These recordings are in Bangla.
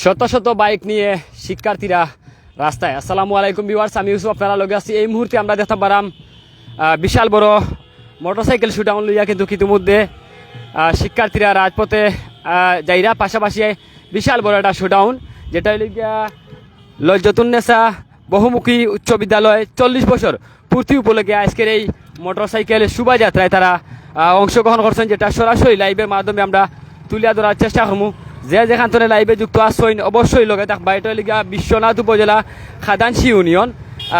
শত শত বাইক নিয়ে শিক্ষার্থীরা রাস্তায়। আসসালামু আলাইকুম ভিউয়ার্স, আমি ইউসুফ, আপনারা লগে আছি। এই মুহূর্তে আমরা দেখতে পারাম বিশাল বড় মোটরসাইকেল শুটাউন লইয়া কিন্তু ইতিমধ্যে শিক্ষার্থীরা রাজপথে যাইরা পাশাপাশি বিশাল বড় একটা শুটাউন যেটা হইল গিয়া লজ্জতুন্নেসা বহুমুখী উচ্চ বিদ্যালয় চল্লিশ বছর পূর্তি উপলক্ষে আজকের এই মোটরসাইকেল শোভাযাত্রায় তারা অংশগ্রহণ করছেন, যেটা সরাসরি লাইভের মাধ্যমে আমরা তুলিয়া ধরার চেষ্টা করব যে যেখান থেকে লাইভে যুক্ত আসছেন অবশ্যই লগে থাকবা। এটা লিগা বিশ্বনাথ উপজেলা খাদানসি ইউনিয়ন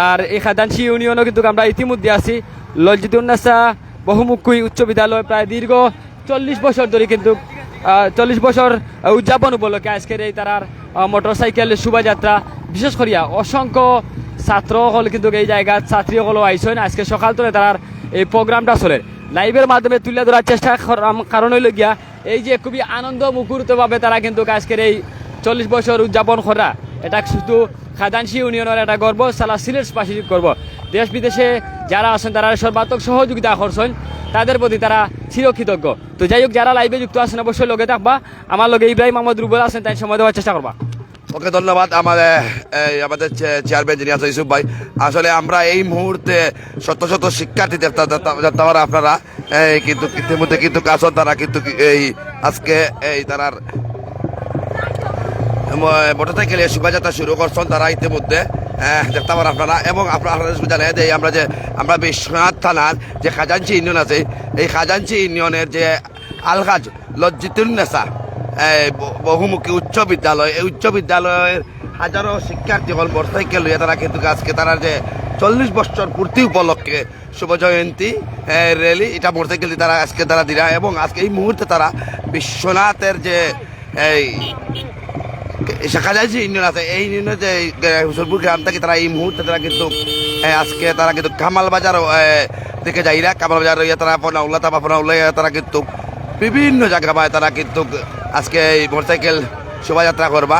আর এই খাদানসি ইউনিয়নও কিন্তু আমরা ইতিমধ্যে আছি। লজ্জিতুন্নেসা বহুমুখী উচ্চ বিদ্যালয় প্রায় দীর্ঘ চল্লিশ বছর ধরে কিন্তু চল্লিশ বছর উদযাপন উপলক্ষে আজকের এই তারার মোটরসাইকেল শোভাযাত্রা। বিশেষ করিয়া অসংখ্য ছাত্রসকল কিন্তু এই জায়গাত, ছাত্রীসকলও আইসেন আজকে সকাল থেকে তারার এই প্রোগ্রামটা চলে। লাইভের মাধ্যমে তুলে ধরার চেষ্টা কারণ হইল গিয়া, এই যে খুবই আনন্দ মুখরিতভাবে তারা কিন্তু আজকের এই চল্লিশ বছর উদযাপন করা। এটা শুধু খাদানসি ইউনিয়নের একটা গর্ব, সালা সিলেটবাসী গর্ব। দেশ বিদেশে যারা আছেন, তারা সর্বাত্মক সহযোগিতা করছেন, তাদের প্রতি তারা চিরকৃতজ্ঞ। তো যাই হোক, যারা লাইভে যুক্ত আছেন, অবশ্যই লগে থাকবা। আমার লগে ইব্রাহিম আহমদ রুবল আছেন, তাই সময় দেওয়ার চেষ্টা করবা। ওকে ধন্যবাদ আমাদের এই আমাদের চেয়ারম্যান যিনি আছে ইউসুফ ভাই। আসলে আমরা এই মুহূর্তে শত শত শিক্ষার্থী দেখতে- দেখতে- দেখতে পারা আপনারা কিন্তু ইতিমধ্যে কিন্তু আসন তারা কিন্তু এই আজকে এই তারার মোটরসাইকেলে শোভাযাত্রা শুরু করছেন তারা ইতিমধ্যে আহ, দেখতে পারেন আপনারা। এবং আপনারা জানাই যে আমরা যে আমরা বিশ্বনাথ থানার যে খাজাঞ্চি ইউনিয়ন আছে এই খাজাঞ্চি ইউনিয়নের যে আলহাজ লজ্জিতুন্নেসা বহুমুখী উচ্চ বিদ্যালয়। এই উচ্চ বিদ্যালয়ের হাজারো শিক্ষার্থী হল মোটরসাইকেল লইয়া তারা কিন্তু আজকে তারা যে চল্লিশ বছর পূর্তি উপলক্ষে শুভ জয়ন্তী আহ, র্যালি এটা মোটরসাইকেল তারা আজকে তারা দিরা এবং আজকে এই মুহূর্তে তারা বিশ্বনাথের যে এই শাখা যায় যে ইউনিয়ন আছে এই ইউনিয়নের যে হুসনপুর গ্রাম থেকে তারা এই মুহূর্তে তারা কিন্তু আজকে তারা কিন্তু কামাল বাজার দিকে যাইরা। কামাল বাজার ইয়ে তারা পোনা উল্লা তাপা পোনা উল্লা তারা কিন্তু বিভিন্ন জায়গা পায়। তারা কিন্তু আজকে এই মোটরসাইকেল শোভাযাত্রা করবা।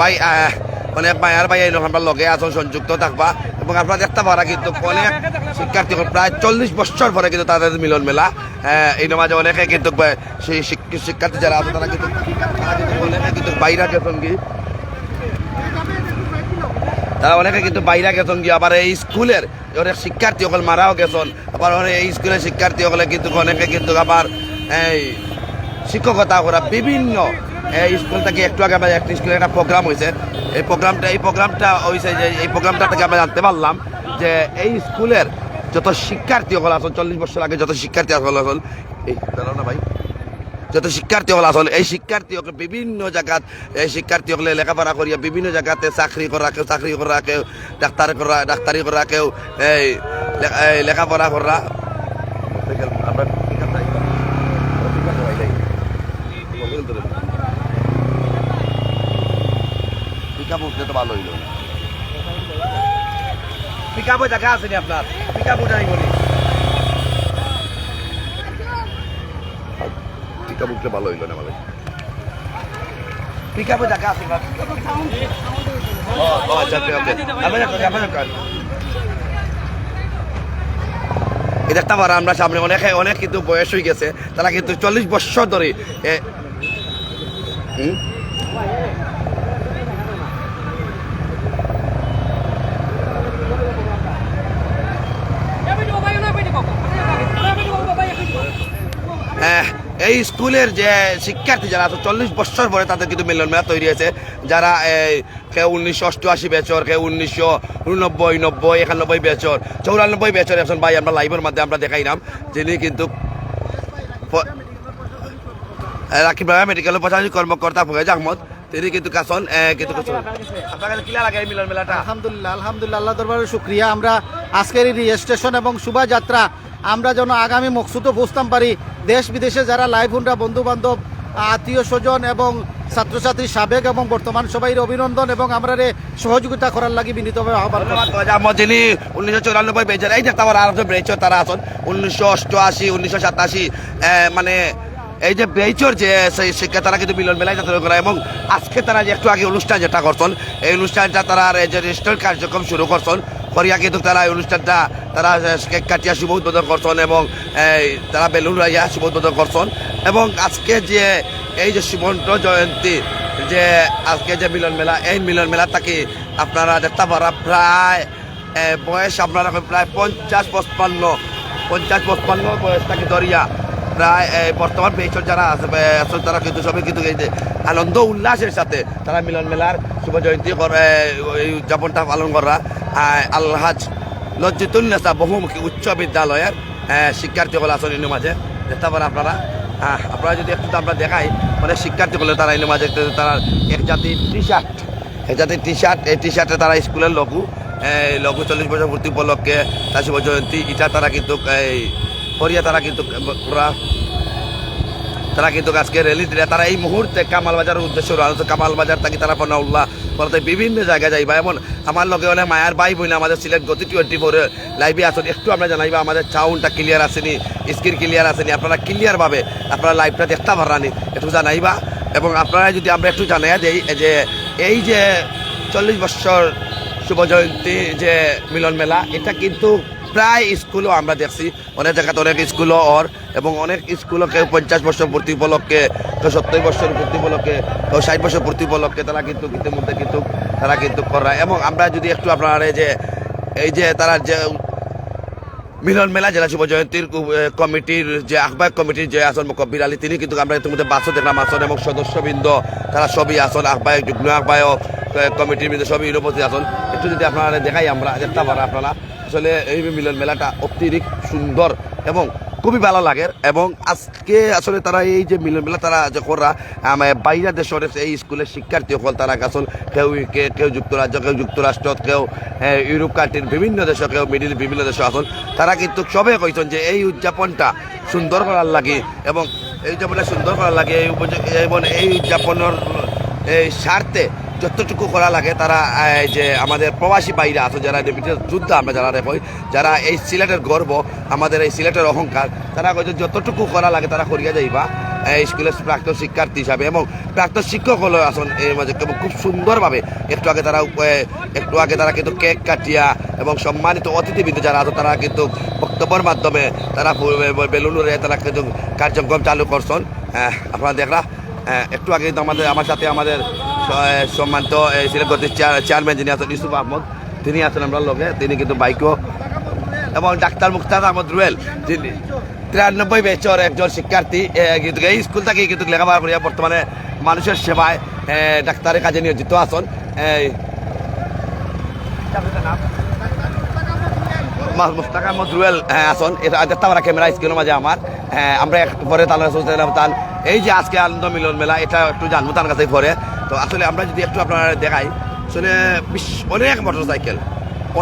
ভাই অনেক মায়ার ভাই এই আমরা লগে আছো, সংযুক্ত থাকবা। এবং আপনারা দেখতে পারা কিন্তু অনেক শিক্ষার্থী প্রায় চল্লিশ বছর পরে কিন্তু তাদের মিলন মেলা। এই মাঝে অনেকে কিন্তু সেই শিক্ষার্থী যারা আছে, তারা কিন্তু অনেকে কিন্তু বাইরা গেছেন কি তারা অনেকে কিন্তু বাইরা গেছেন কি আবার এই স্কুলের অনেক শিক্ষার্থী সকল মারাও গেছেন। আবার অনেক এই স্কুলের শিক্ষার্থী সকলে কিন্তু অনেকে কিন্তু আবার এই শিক্ষকতা করা বিভিন্ন, এই স্কুল থেকে একটু আগে আমরা একটা স্কুলে একটা প্রোগ্রাম হয়েছে এই প্রোগ্রামটা এই প্রোগ্রামটা হয়েছে যে, এই প্রোগ্রামটা থেকে আমরা জানতে পারলাম যে এই স্কুলের যত শিক্ষার্থী হল আসল চল্লিশ বছর আগে যত শিক্ষার্থী সকল আসল এই দাঁড়াও না ভাই? যত শিক্ষার্থী হল আসল এই শিক্ষার্থী বিভিন্ন জায়গাত এই শিক্ষার্থী হলে লেখাপড়া করিয়া বিভিন্ন জায়গাতে চাকরি করা কেউ চাকরি করা কেউ ডাক্তার করা ডাক্তারি করা কেউ এই, লেখাপড়া করা আপনার ঠিক আছে ভাই? ঠিক আছে ভাই, যাই। মোবাইল ধরে নাও। পিকআপ উঠলে তো ভালো হইল। পিকআপে জায়গা আছে নি আপনার? পিকআপ উঠাই বলি। পিকআপ উঠলে ভালো হইল না মানে পিকআপে জায়গা আছে না? ও আচ্ছা ওকে ওকে আপনি করেন আপনি করেন এই দেখতে পারা আমরা সামনে অনেকে অনেক কিন্তু বয়স হয়ে গেছে। তারা কিন্তু চল্লিশ বছর ধরে হুম? এই স্কুলের যে শিক্ষার্থী যারা আছে চল্লিশ বছর পরে তাদের কিন্তু মিলন মেলা তৈরি হয়েছে। যারা এই, কেউ উনিশশো অষ্টআশি বেচর কেউ উনিশশো উননব্বই নব্বই একানব্বই বেচর চৌরানব্বই বেচর একজন ভাই আমরা লাইভের মধ্যে আমরা দেখাইলাম যিনি কিন্তু রাকিব বাবা মেডিকেল প্রশাসনিক কর্মকর্তা ফয়েজ আহমদ। তিনি কিন্তু কাছন কিন্তু কাছন। আপনার কাছে কিলা লাগে এই মিলন মেলাটা আলহামদুলিল্লাহ আলহামদুলিল্লাহ আল্লাহ দরবারের শুক্রিয়া। আমরা আজকের এই রেজিস্ট্রেশন এবং শোভাযাত্রা আমরা যেন আগামী মকসুদও বুঝতাম পারি। দেশ বিদেশে যারা লাইভ হুন্ডা বন্ধু বান্ধব আত্মীয় স্বজন এবং ছাত্রছাত্রী সাবেক এবং বর্তমান সবাই অভিনন্দন এবং আমরা রে সহযোগিতা করার লাগি বিনীতভাবে আহ্বান ফয়েজ যিনি উনিশশো চৌরানব্বই বেচের এই দেখতে পারেন আরও বেচর তারা আছেন। উনিশশো অষ্টআশি উনিশশো সাতাশি মানে এই যে বেচর যে সেই শিক্ষা তারা কিন্তু মিলন মেলায় যাত্রা করে এবং আজকে তারা যে একটু আগে অনুষ্ঠান যেটা করছেন এই অনুষ্ঠানটা তারা এই যে রেজিস্টার কার্যক্রম শুরু করছেন করিয়া কিন্তু তারা এই অনুষ্ঠানটা তারা কেক কাটিয়া শুভ উদ্বোধন করছেন এবং তারা বেলুন রাইয়া শুভ উদ্বোধন করছেন এবং আজকে যে এই যে সুমন্ত জয়ন্তী যে আজকে যে মিলন মেলা এই মিলন মেলা থাকি আপনারা দেখতে পারা প্রায় বয়স আপনারা প্রায় পঞ্চাশ পঁচপান্ন পঞ্চাশ পঁচপান্ন বয়স থাকি দরিয়া প্রায় বর্তমান বেচর যারা এ, তারা কিন্তু সবাই কিন্তু আনন্দ উল্লাসের সাথে তারা মিলন মেলার শুভ জয়ন্তী উদযাপনটা পালন করা আল্লাহাজ লজ্জিতুন্নেসা বহুমুখী উচ্চ বিদ্যালয়ের শিক্ষার্থীসকল আছেন এর মাঝে পারেন আপনারা। আপনারা যদি একটু আমরা দেখাই মানে শিক্ষার্থীসকলে তারা এর মাঝে তারা এক জাতির টি শার্ট এক জাতির টি শার্ট এই টি শার্টে তারা স্কুলের লঘু লঘু চল্লিশ বছর পূর্তি উপলক্ষে শুভ জয়ন্তী। এটা তারা কিন্তু, এই করিয়া তারা কিন্তু, ওরা, তারা কিন্তু আজকে র্যালি দিলে। তারা এই মুহূর্তে কামাল বাজারের উদ্দেশ্যে। কামাল বাজার থেকে তারা পনাউল্লাহ বলতে বিভিন্ন জায়গায় যাইবা এমন আমার লগে হলে মায়ার বাই বোন, আমাদের সিলেট গতি টোয়েন্টি ফোরে লাইভে আসুন। একটু আমরা জানাইবা আমাদের সাউন্ডটা ক্লিয়ার আসেনি স্ক্রিন ক্লিয়ার আসেনি। আপনারা ক্লিয়ারভাবে আপনারা লাইভটা দেখতে পারানি একটু জানাইবা এবং আপনারা যদি আমরা একটু জানাই দেই যে, এই যে চল্লিশ বছর শুভ জয়ন্তী যে মিলন মেলা, এটা কিন্তু প্রায় স্কুলও আমরা দেখছি। অনেক জায়গাতে অনেক স্কুলও অর এবং অনেক স্কুলও কেউ পঞ্চাশ বছর পূর্তি উপলক্ষে কেউ সত্তর বছর পূর্তি উপলক্ষে কেউ ষাট বছর পূর্তি উপলক্ষে তারা কিন্তু ইতিমধ্যে কিন্তু, তারা কিন্তু করা এবং আমরা যদি একটু আপনার যে, এই যে তারা যে মিলন মেলা, জেলা শুভ জয়ন্তীর কমিটির যে আহ্বায়ক কমিটির যে আসন কবির আলী, তিনি কিন্তু আমরা ইতিমধ্যে বাসও দেখলাম আসন এবং সদস্যবৃন্দ, তারা সবই আসন, আহ্বায়ক, যুগ্ম আহ্বায়ক কমিটির বৃন্দ সবই উপস্থিত আসন। একটু যদি আপনারা দেখাই আমরা, দেখতে পারা আপনারা। আসলে এই মিলন মেলাটা অতিরিক্ত সুন্দর এবং খুবই ভালো লাগে এবং আজকে আসলে তারা এই যে মিলন মেলা তারা যে করা আমার বাইরে দেশের এই স্কুলের শিক্ষার্থী সকল তারা আসল কেউ কেউ যুক্তরাজ্য, কেউ যুক্তরাষ্ট্র, কেউ ইউরোপ কান্ট্রির বিভিন্ন দেশ, কেউ মিডিল, বিভিন্ন দেশ আসল। তারা কিন্তু সবে কইছেন যে এই উদযাপনটা সুন্দর করার লাগে এবং এই উদযাপনটা সুন্দর করার লাগে, এই এবং এই উদযাপনের, এই স্বার্থে যতটুকু করা লাগে তারা এই যে আমাদের প্রবাসী বাইরে আছে যারা যুদ্ধ আমরা যারা দেখি যারা এই সিলেটের গর্ব আমাদের এই সিলেটের অহংকার তারা কইছে যতটুকু করা লাগে তারা করিয়া যাইবা। এই স্কুলের প্রাক্তন শিক্ষার্থী হিসাবে এবং প্রাক্তন শিক্ষক হলো আসন এই মাঝে এবং খুব সুন্দরভাবে একটু আগে তারা একটু আগে তারা কিন্তু কেক কাটিয়া এবং সম্মানিত অতিথিবৃন্দ যারা আছে তারা কিন্তু বক্তব্যের মাধ্যমে তারা বেলুনুরে তারা কিন্তু কার্যক্রম চালু করছেন। আহ, আপনারা দেখরা আহ, একটু আগে কিন্তু আমাদের আমার সাথে আমাদের সম্মানিত এই সিলেট গতির চেয়ারম্যান যিনি আছেন ইউসুফ আহমদ, তিনি আছেন আমরা লোকে তিনি কিন্তু বাইকও এবং ডাক্তার মুক্তার আহমদ রুয়েল, যিনি তিরানব্বই বেচর একজন শিক্ষার্থী এই স্কুল থেকে কিন্তু লেখাপড়া করিয়া বর্তমানে মানুষের সেবায় ডাক্তারের কাজে নিয়োজিত আছেন। মুস্তাক আহমদ রুয়েল আসন এটা দেখতে ক্যামেরা স্ক্রিনের মাঝে আমার। আমরা একটু পরে তাহলে এই যে আজকে আনন্দ মিলন মেলা, এটা একটু জানব তার কাছে পরে। তো আসলে আমরা যদি একটু আপনারা দেখাই, আসলে অনেক মোটর সাইকেল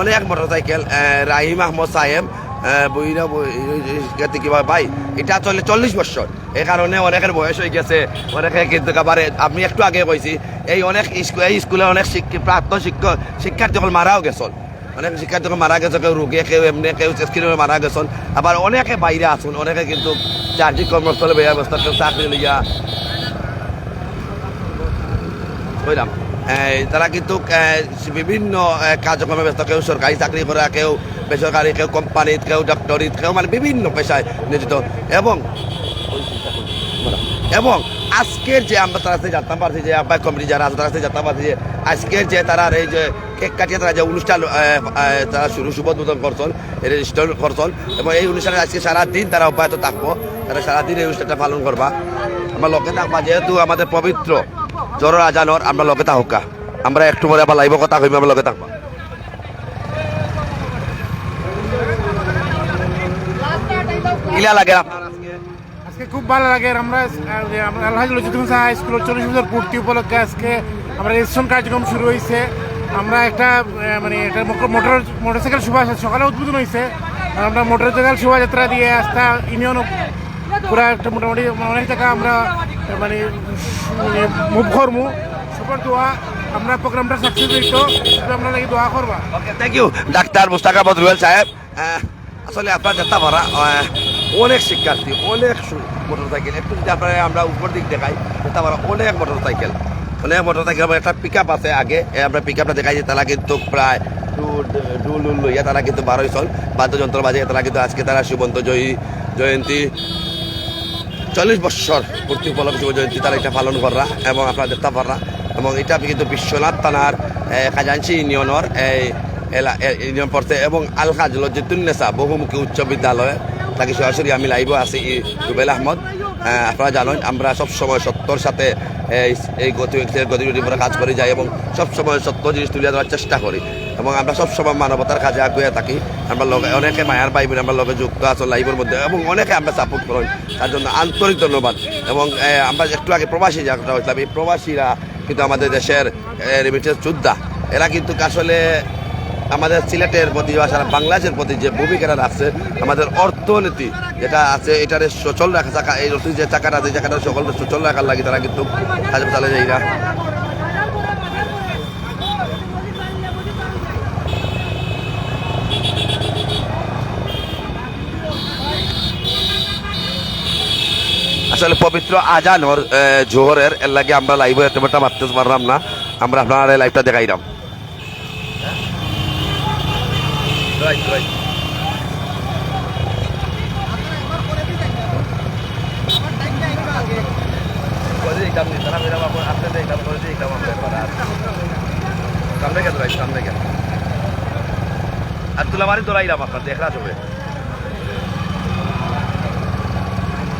অনেক মোটর সাইকেল রাহিম আহমদ সাহেব বইরা ভাই, এটা চলে চল্লিশ বছর। এই কারণে অনেকের বয়স হয়ে গেছে, অনেকে কিন্তু আবারে আমি একটু আগে কইছি, এই অনেক স্কুল এই স্কুলে অনেক প্রাপ্ত শিক্ষক শিক্ষার্থী সকল মারাও গেছল অনেক শিক্ষার্থী মারা গেছে কেউ রোগী, কেউ এমনি, কেউ স্ক্রিনে মারা গেছেন। আবার অনেকে বাইরে আসুন অনেকে কিন্তু চাকরি কর্মস্থলে বেয়া অবস্থা কেউ চাকরি লইয়া বুঝলাম। তারা কিন্তু বিভিন্ন কার্যক্রমে ব্যস্ত, কেউ সরকারি চাকরি করা, কেউ বেসরকারি, কেউ কোম্পানিত, কেউ ডক্টরিত কেউ মানে বিভিন্ন পেশায় নিয়োজিত। এবং এবং আজকের যে আমরা তারা সাথে জানতে পারছি যে আব্বাই কমিটি যারা আছে, তারা সাথে জানতে পারছি যে আজকের যে তারা এই যে কেক কাটিয়ে তারা যে অনুষ্ঠান তারা শুরু শুভ উদ্বোধন করছেন রেজিস্টার করছেন, এবং এই অনুষ্ঠানে আজকে সারাদিন তারা অব্যাহত থাকব। তারা সারাদিন এই অনুষ্ঠানটা পালন করবা। আমার লোকে থাকবা, যেহেতু আমাদের পবিত্র জর আজানর আমরা লোকে থাকা আমরা একটু পরে আবার লাইভ কথা কইবো আমরা লোকে থাকবা কিলা লাগে? আজকে খুব ভালো লাগে, আমরা আলহাজ লজিদুল হাই স্কুলের চল্লিশ বছর পূর্তি উপলক্ষে আজকে আমরা রেজিস্ট্রেশন কার্যক্রম শুরু হয়েছে আমরা একটা মানে একটা মোটর মোটরসাইকেল শোভাযাত্রা সকালে উদ্বোধন হয়েছে আমরা মোটরসাইকেল শোভাযাত্রা দিয়ে আস্থা ইউনিয়ন পুরা একটা মোটামুটি অনেক জায়গা আমরা মানে মুভ করমু। সুপার দোয়া আমরা প্রোগ্রামটা সাকসেস হইতো আমরা লাগি দোয়া করবা। Okay thank you doctor Mustak Ruel সাহেব। আসলে আপনার যেতে পারা অনেক শিক্ষার্থী, অনেক মোটর সাইকেল একটু যদি আপনারা আমরা উপর দিক দেখাই যেতে পারা অনেক মোটর সাইকেল অনেক মোটর সাইকেল একটা পিক আপ আছে আগে আমরা পিক আপটা দেখাই যে তারা কিন্তু প্রায় ডুল উল লইয়া তারা কিন্তু বারোই চল, বাদ্যযন্ত্র বাজে তারা কিন্তু আজকে তারা সুবন্ত জয়ী জয়ন্তী। চল্লিশ বছর পূর্তি উপলক্ষে জয়ন্তী তারা এটা পালন করা এবং আপনারা দেখতে পাররা এবং এটা কিন্তু বিশ্বনাথ থানার খাজাঞ্চি ইউনিয়নের এই ইউনিয়ন পড়তে এবং আল খাজ লজ্জিতুন্নেসা বহুমুখী উচ্চ বিদ্যালয়ে। তাকে সরাসরি আমি লাইভও আছি রুবেল আহমদ। আপনারা জানেন, আমরা সবসময় সত্যর সাথে এই এই গতি, গতিবিধি কাজ করে যাই এবং সবসময় সত্য জিনিস তুলে ধরার চেষ্টা করি। এবং আমরা সবসময় মানবতার কাজে আগুয়ে থাকি। আমরা লগে অনেকে মায়ার পাইবেন আমরা লগে যুক্ত আছো লাইভের মধ্যে, এবং অনেকে আমরা সাপোর্ট করেন তার জন্য আন্তরিক ধন্যবাদ। এবং আমরা একটু আগে প্রবাসী যাত্রা হয়েছিলাম এই প্রবাসীরা কিন্তু আমাদের দেশের রেমিটেন্স যোদ্ধা। এরা কিন্তু আসলে আমাদের সিলেটের প্রতি বা সারা বাংলাদেশের প্রতি যে ভূমিকাটা আছে আমাদের অর্থনীতি যেটা আছে, এটারে সচল রাখা, চাকা, এই অর্থনীতি যে চাকাটা আছে চাকাটা সকল সচল রাখার লাগে তারা কিন্তু হাসপাতালে যাই না আসলে পবিত্র আজানর আহ, জোহরের এর লাগে আমরা লাইভে এতটা মারতে পারলাম না। আমরা আপনার লাইভটা দেখাইলাম। সামনে। আর তুলামারি তোলাইলাম আপনার দেখরা সবে এবং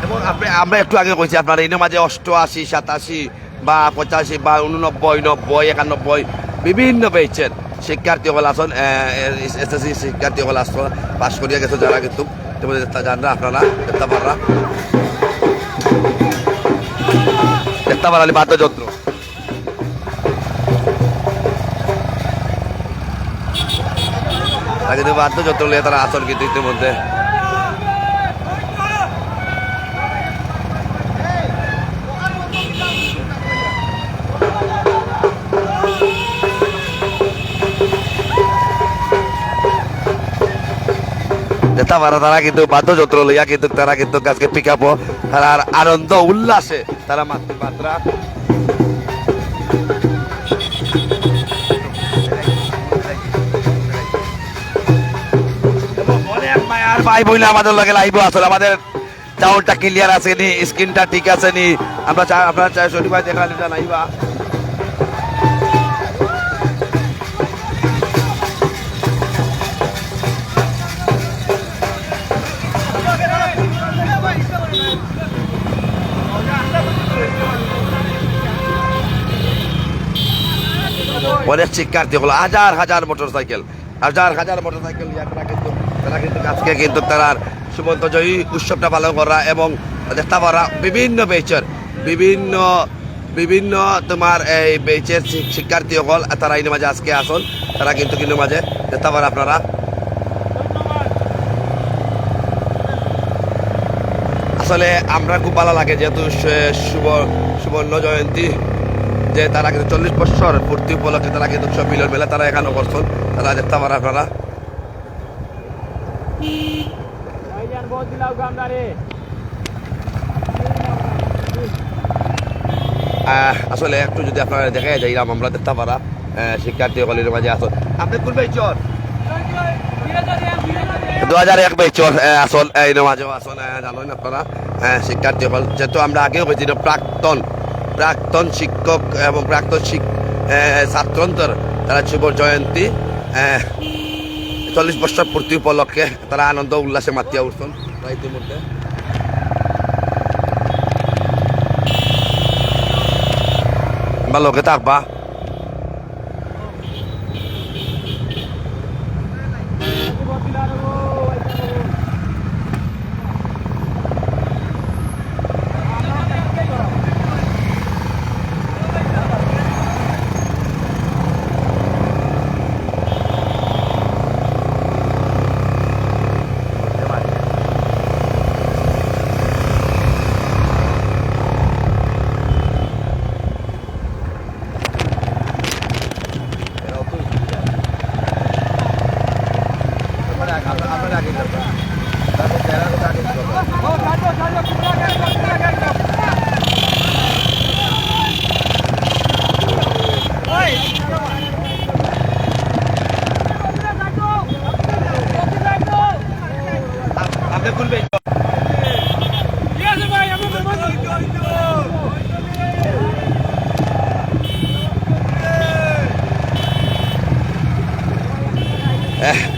আমরা একটু আগে কইছি, আপনার এই মাঝে অষ্টআশি, সাতাশি বা পঁচাশি বা উননব্বই, নব্বই, একানব্বই, বিভিন্ন পেয়েছেন। শিক্ষার্থীসকল আসন এসএসসি শিক্ষার্থীসকল আসন পাশ করিয়া গেছে যারা কিন্তু। জানরা, আপনারা দেখতে পাররা। দেখতে বাদ্যযন্ত্র। বাদ্যযন্ত্র নিয়ে তারা আসন কিন্তু ইতিমধ্যে যেতে পারে তারা কিন্তু বাদ্যযন্ত্র লইয়া কিন্তু তারা কিন্তু পিক আপ তারা আনন্দ, উল্লাসে তারা ভাই বোন, আমাদের লগে লাইভ আসলে আমাদের চাউলটা ক্লিয়ার আছে নি স্ক্রিনটা ঠিক আছে নি। আমরা আপনারা চাই শরীফ ভাই দেখা অনেক শিক্ষার্থী হলো হাজার হাজার মোটর সাইকেল হাজার হাজার মোটর সাইকেল তারা কিন্তু তারা কিন্তু আজকে কিন্তু তারা সুমন্ত জয়ী উৎসবটা পালন করা এবং পারা বিভিন্ন বেচের, বিভিন্ন বিভিন্ন তোমার এই বেচের শিক্ষার্থী তারা এই মাঝে আজকে আসন, তারা কিন্তু কিন্তু মাঝে দেখতে পারা আপনারা। আসলে আমরা খুব ভালো লাগে যেহেতু সুবর্ণ জয়ন্তী যে তারা কিন্তু চল্লিশ বছর পূর্তি উপলক্ষে তারা কিন্তু সব মিলন মেলা তারা এখানে করছেন। তারা দেখতে পারে আপনারা। আসলে একটু যদি আপনারা দেখা যাইলাম আমরা দেখতে পারা। শিক্ষার্থী কলের মাঝে আসল আপনি কোন বেচর দু হাজার এক বেচর আসল এই মাঝে আসল জানেন আপনারা। শিক্ষার্থী হল যেহেতু আমরা আগেও বলছি প্রাক্তন প্রাক্তন শিক্ষক এবং প্রাক্তন ছাত্রন্তর, তারা যুব জয়ন্তী। চল্লিশ বছর পূর্তি উপলক্ষে তারা আনন্দ উল্লাসে মাতিয়া উঠছেন তারা ইতিমধ্যে লগে থাকবা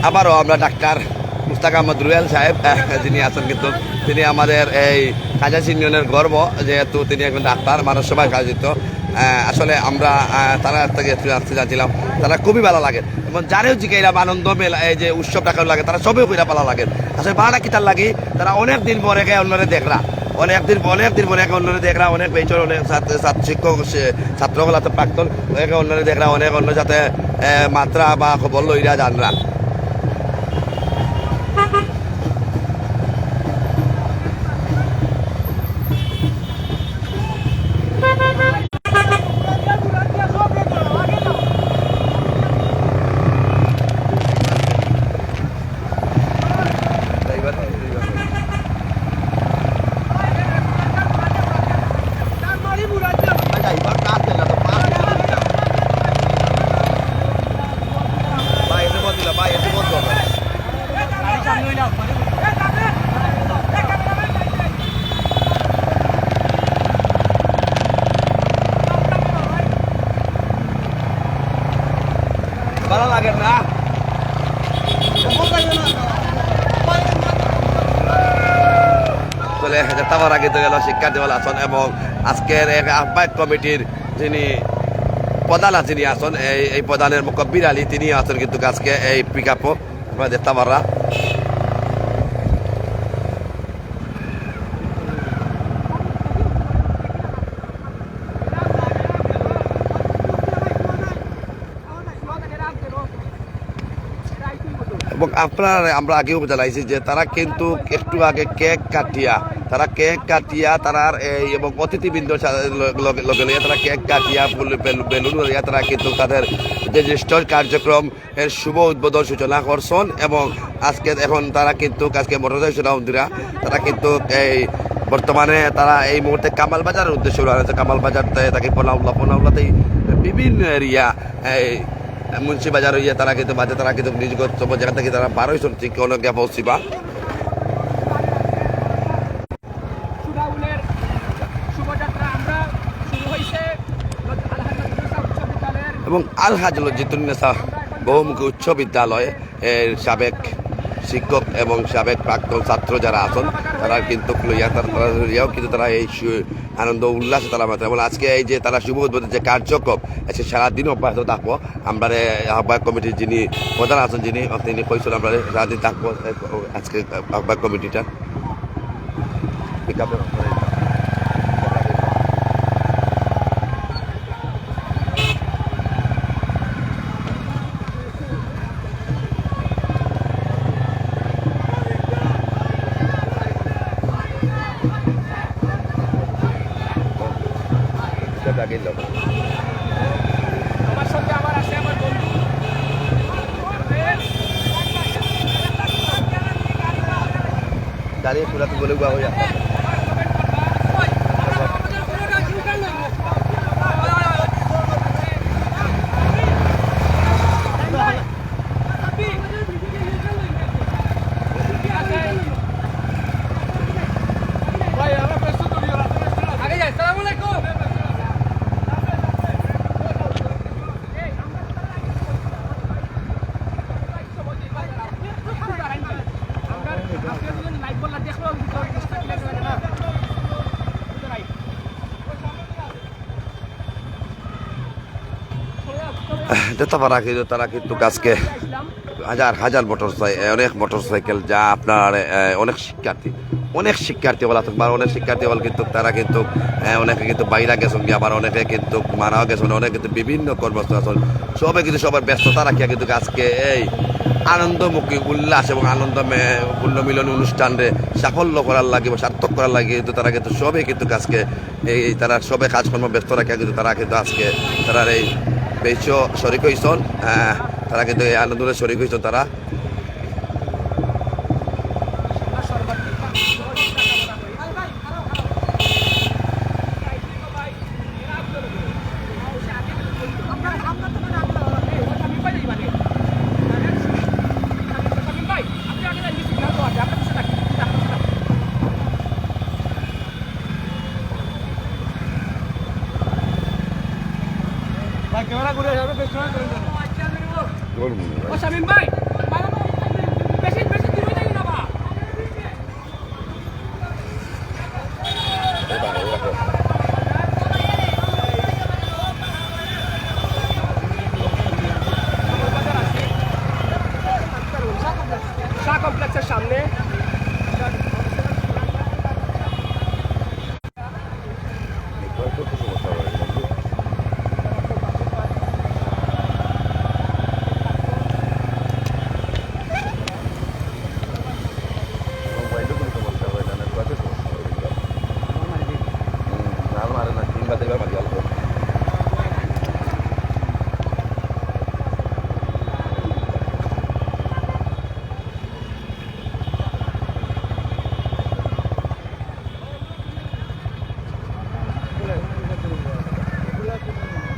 আবারও আমরা ডাক্তার মুস্তাক আহমদ রুয়েল সাহেব যিনি আছেন কিন্তু তিনি আমাদের এই কাজাস ইউনিয়নের গর্ব, যেহেতু তিনি একজন ডাক্তার মানুষ সবাই কাজিত আসলে আমরা তারা থেকে জানতে চাচ্ছিলাম, তারা খুবই ভালো লাগে এবং যারেও জিজ্ঞাইলাম আনন্দ মেলা, এই যে উৎসব টাকার লাগে, তারা সবই কইরা ভালো লাগে আসলে বাড়া কিতার লাগে? তারা অনেক দিন পরে গে অন্যরে দেখরা। অনেক দিন অনেক দিন পরে একে অন্যরে দেখরা, অনেক বেচর অনেক শিক্ষক, সে- ছাত্রগুলা তো প্রাক্তন, একে অন্যরে দেখরা, অনেক অন্য যাতে মাত্রা বা খবর লইরা জানরা ভালো লাগে না। বলে তারপর আগে আসন এবং আজকের এক আহ্বায়ক কমিটির যিনি প্রধান যিনি আসন, এই এই প্রধানের মুকব্বির আলী তিনি আছেন কিন্তু আজকে এই পিক আপও আপনারা দেখতে এবং আপনার, আমরা আগেও জানাইছি যে তারা কিন্তু একটু আগে কেক কাটিয়া, তারা কেক কাটিয়া তারার এই এবং অতিথিবৃন্দ লগে লইয়া তারা কেক কাটিয়া বেলুন লইয়া তারা কিন্তু তাদের যে জ্যেষ্ঠ কার্যক্রম এর শুভ উদ্বোধন সূচনা করছেন এবং আজকে এখন তারা কিন্তু আজকে মোটরসাইকেল রাউন্ডিরা তারা কিন্তু এই বর্তমানে তারা এই মুহূর্তে কামাল বাজারের উদ্দেশ্যে কামাল বাজার তাকে পোনাউল্লা পোনাউল্লাতেই বিভিন্ন এরিয়া মুন্সি বাজার হইয়া তারা কিন্তু বাজে তারা কিন্তু নিজ সব জায়গা থেকে তারা বার হয়েছেন ঠিক অনেক পৌঁছিবা এবং আল হাজ লজ্জিতুন্নেসা বহুমুখী উচ্চ বিদ্যালয় এর সাবেক শিক্ষক এবং সাবেক প্রাক্তন ছাত্র যারা আছেন, তারা কিন্তু লইয়া কিন্তু তারা এই আনন্দ উল্লাসে তারা মাত্র এবং আজকে এই যে তারা শুভ উদ্বোধন যে কার্যক্রম, সে সারাদিন অব্যাহত থাকব। আমরা আহ্বায়ক কমিটির যিনি প্রধান আছেন, যিনি তিনি কইছেন আমরা সারাদিন থাকব। আজকে আহ্বায়ক কমিটিটা। দাঁড়িয়ে পুরাতে বলে গুয়া হইয়া আগে যাই সালাম আলাইকুম কিন্তু তারা কিন্তু আজকে হাজার হাজার মোটরসাইকেল অনেক মোটর সাইকেল যা আপনার অনেক শিক্ষার্থী অনেক শিক্ষার্থী বলা থাকবে অনেক শিক্ষার্থী বল কিন্তু তারা কিন্তু অনেকে কিন্তু বাইরা গেছেন আবার অনেকে কিন্তু মারাও গেছেন, অনেকে কিন্তু বিভিন্ন কর্মস্থল আছেন, সবে কিন্তু সবার ব্যস্ততা রাখিয়া কিন্তু আজকে এই আনন্দমুখী উল্লাস এবং আনন্দ মে- পূর্ণ মিলন অনুষ্ঠানে সাফল্য করার লাগে বা সার্থক করার লাগে কিন্তু তারা কিন্তু সবে কিন্তু আজকে এই, তারা সবে কাজকর্ম ব্যস্ত রাখিয়া কিন্তু তারা কিন্তু আজকে তারা এই বেশ শরিক হয়েছেন তারা কিন্তু এই আনন্দে শরিক হয়েছেন তারা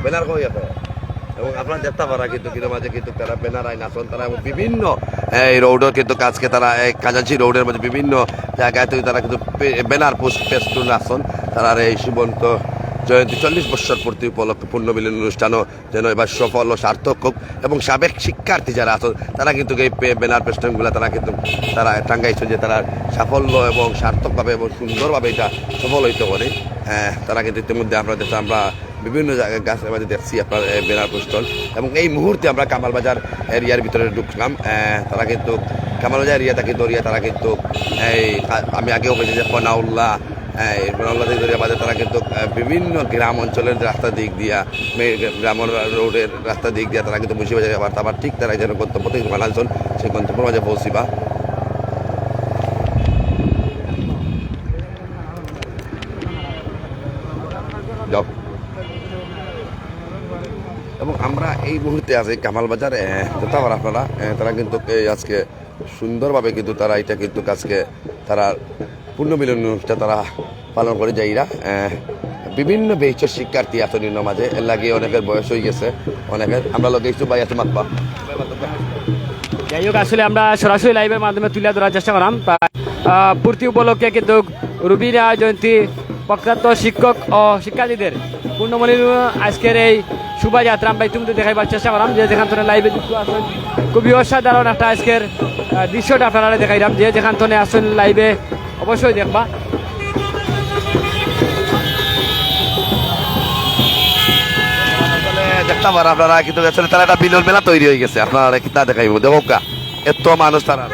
ব্যানার কই এবং আপনারা দেখতে পারা কিন্তু কিন্তু মাঝে কিন্তু তারা ব্যানার আইন আসন, তারা এবং বিভিন্ন, এই রোডের কিন্তু কাজকে তারা, এই কাজাঞ্চি রোডের মধ্যে বিভিন্ন জায়গায় তারা কিন্তু ব্যানার পোস্ট, পেস্টুন আসন, তারা এই সুবন্ত জয়ন্তী চল্লিশ বছর পূর্তি উপলক্ষে পূর্ণ মিলন অনুষ্ঠানও যেন এবার সফল ও সার্থক হোক এবং সাবেক শিক্ষার্থী যারা আছেন তারা কিন্তু এই ব্যানার পেস্টনগুলো তারা কিন্তু তারা টাঙ্গাইছে যে তারা সাফল্য এবং সার্থকভাবে এবং সুন্দরভাবে এটা সফল হইতে পারে হ্যাঁ তারা কিন্তু ইতিমধ্যে আমরা দেখতে আমরা বিভিন্ন জায়গায় গাছের মাঝে দেখছি আপনার বেনার পোস্টল। এবং এই মুহূর্তে আমরা কামালবাজার এরিয়ার ভিতরে ঢুকলাম। তারা কিন্তু কামালবাজার এরিয়াটা কিন্তু এরিয়া তারা কিন্তু এই, আমি আগেও বলেছি যে পনাউল্লাহ থেকে দরিয়া বাজার, তারা কিন্তু বিভিন্ন গ্রাম অঞ্চলের রাস্তা দিক দিয়া গ্রাম রোডের রাস্তা দিক দিয়া তারা কিন্তু মুন্সিবাজার আবার আবার ঠিক তারা যেন গন্তব্য থেকে বানালছেন সেই গন্তব্যের মাঝে পৌঁছিবা এবং আমরা এই মুহূর্তে আছি কামাল বাজার আবার আপনারা তারা কিন্তু আজকে সুন্দরভাবে কিন্তু তারা এটা কিন্তু আজকে তারা পূর্ণ মিলন অনুষ্ঠান তারা পালন করে যাইরা। বিভিন্ন বেচর শিক্ষার্থী নিম্ন মাঝে লাগে অনেকের বয়স হয়ে গেছে, অনেকের। আমরা লোক একটু ভাই আছে মাতবা। যাই হোক আসলে আমরা সরাসরি লাইভের মাধ্যমে তুলে ধরার চেষ্টা করলাম। পূর্তি উপলক্ষে কিন্তু রুবিনা জয়ন্তী প্রখ্যাত শিক্ষক ও শিক্ষার্থীদের পূর্ণমণির আজকের এই শোভাযাত্রা আমরা ইতিমধ্যে দেখাইবার চেষ্টা করলাম। যে যেখান থেকে লাইভে যুক্ত আছেন, খুবই অসাধারণ একটা আজকের দৃশ্যটা আপনারা দেখাইলাম। যে যেখান থেকে আসেন লাইভে অবশ্যই দেখবা। আসলে দেখতে পারেন আপনারা কিন্তু আসলে তারা একটা বিনোদ মেলা তৈরি হয়ে গেছে। আপনারা কিতা দেখাইব দেখো কা এত মানুষ তারা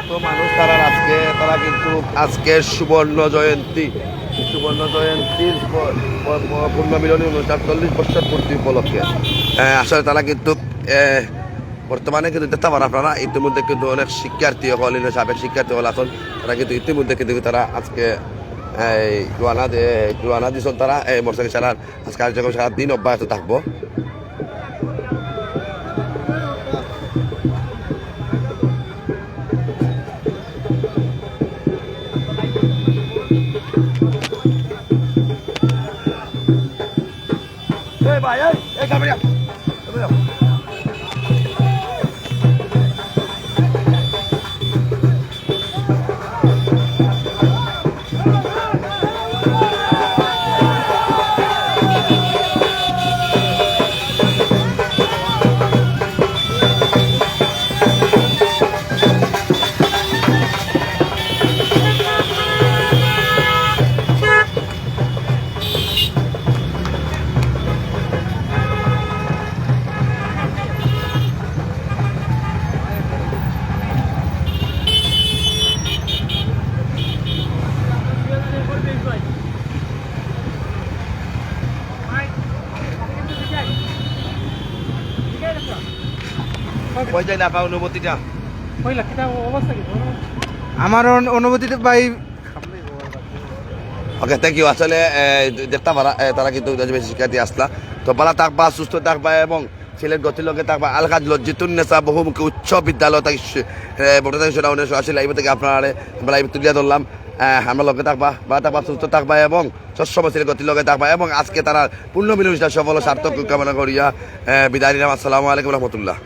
এত মানুষ তারা আজকে তারা কিন্তু আজকে সুবর্ণ জয়ন্তী। সুবর্ণ জয়ন্তীর পূর্ণ মিলনী অনুষ্ঠান চল্লিশ বছর পূর্তি উপলক্ষে। আহ, আসলে তারা কিন্তু বর্তমানে কিন্তু দেখতে পারেন আপনারা, ইতিমধ্যে কিন্তু অনেক শিক্ষার্থী হল সাবেক শিক্ষার্থী হল আছেন তারা কিন্তু ইতিমধ্যে কিন্তু তারা আজকে, এই জোয়ানা জোয়ানা দিছন তারা, এই মোটরসাইকেল চালার আজকে কার্যক্রম সারা দিন অব্যাহত থাকব। ভাই, এই কই যায় না পা অনুমতিটা আমার অনু- অনুভূতিতে ভাই ওকে থ্যাংক ইউ আসলে এ, দেখতে পারা তারা কিন্তু বেশি শিক্ষার্থী আসলা। তো ভালো থাকবা সুস্থ থাকবা এবং ছেলের গতির লগে থাকবা আলকাজ লজ্জিতুন্নেসা বহুমুখী উচ্চ বিদ্যালয় থেকে বড় থেকে সেটা উনিশশো আশি লাইভ থেকে আপনারা আমরা লাইভ তুলিয়া ধরলাম। আমরা লগে থাকবা ভালো থাকবা সুস্থ থাকবা এবং সবসময় ছেলে গতির লগে থাকবা এবং আজকে তারা পূর্ণ মিলন সফল ও সার্থক কামনা করিয়া বিদায় নিলাম। আসসালামু আলাইকুম রহমতুল্লাহ।